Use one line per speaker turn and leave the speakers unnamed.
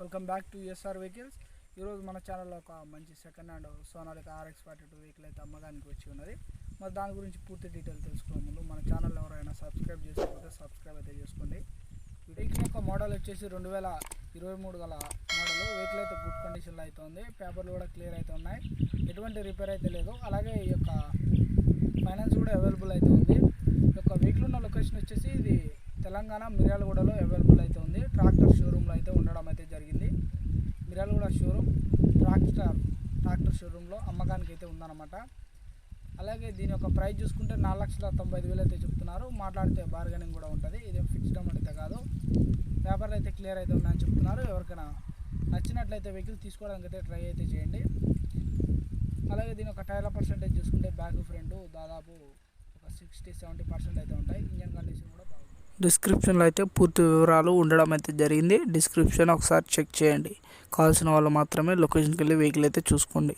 Welcome back to SR vehicles ఈరోజు మన ఛానల్లో ఒక మంచి second hand Sonalika RX forty two vehicle అయితే అమ్మకానికి వచ్చి ఉన్నది. మరి దాని గురించి పూర్తి డీటెయిల్ తెలుసుకునే ముందు మన ఛానల్ ఎవరైనా సబ్స్క్రైబ్ చేసుకోకపోతే సబ్స్క్రైబ్ అయితే చేసుకోండి. ఈ వెహికల్ యొక్క మోడల్ వచ్చేసి రెండు వేల ఇరవై మూడు గల మోడల్ వెహికల్ అయితే గుడ్ కండిషన్లో అయితే ఉంది. పేపర్లు కూడా క్లియర్ అయితే ఉన్నాయి. ఎటువంటి రిపేర్ అయితే లేదు. అలాగే ఈ యొక్క ఫైనాన్స్ కూడా అవైలబుల్ అయితే ఉంది. ఈ యొక్క వెహికల్ ఉన్న లొకేషన్ వచ్చేసి ఇది తెలంగాణ మిర్యాలగూడలో అవైలబుల్ అయితే ఉంది. ట్రాక్ షోరూంలో అయితే ఉండడం అయితే జరిగింది మిర్యాలగూడ షోరూమ్ ట్రాక్టర్ ట్రాక్టర్ షోరూంలో అమ్మకానికి అయితే ఉందన్నమాట. అలాగే దీని యొక్క ప్రైస్ చూసుకుంటే నాలుగు లక్షల తొంభై ఐదు వేలు అయితే చెప్తున్నారు. మాట్లాడితే బార్గెనింగ్ కూడా ఉంటుంది. ఇదేం ఫిక్స్డ్ అమౌంట్ అయితే కాదు. పేపర్లు అయితే క్లియర్ అయితే ఉన్నాయని చెప్తున్నారు. ఎవరికైనా నచ్చినట్లయితే వెహికల్ తీసుకోవడానికి అయితే ట్రై అయితే చేయండి. అలాగే దీని ఒక టైర్ల పర్సెంటేజ్ చూసుకుంటే బ్యాక్ ఫ్రంట్ దాదాపు ఒక సిక్స్టీ సెవెంటీ పర్సెంట్ అయితే ఉంటాయి. ఇంజన్ కండిషన్ కూడా బాగుంది. డిస్క్రిప్షన్లో అయితే పూర్తి వివరాలు ఉండడం అయితే జరిగింది. డిస్క్రిప్షన్ ఒకసారి చెక్ చేయండి. కావాల్సిన వాళ్ళు మాత్రమే లొకేషన్కి వెళ్ళి వెహికల్ అయితే చూసుకోండి.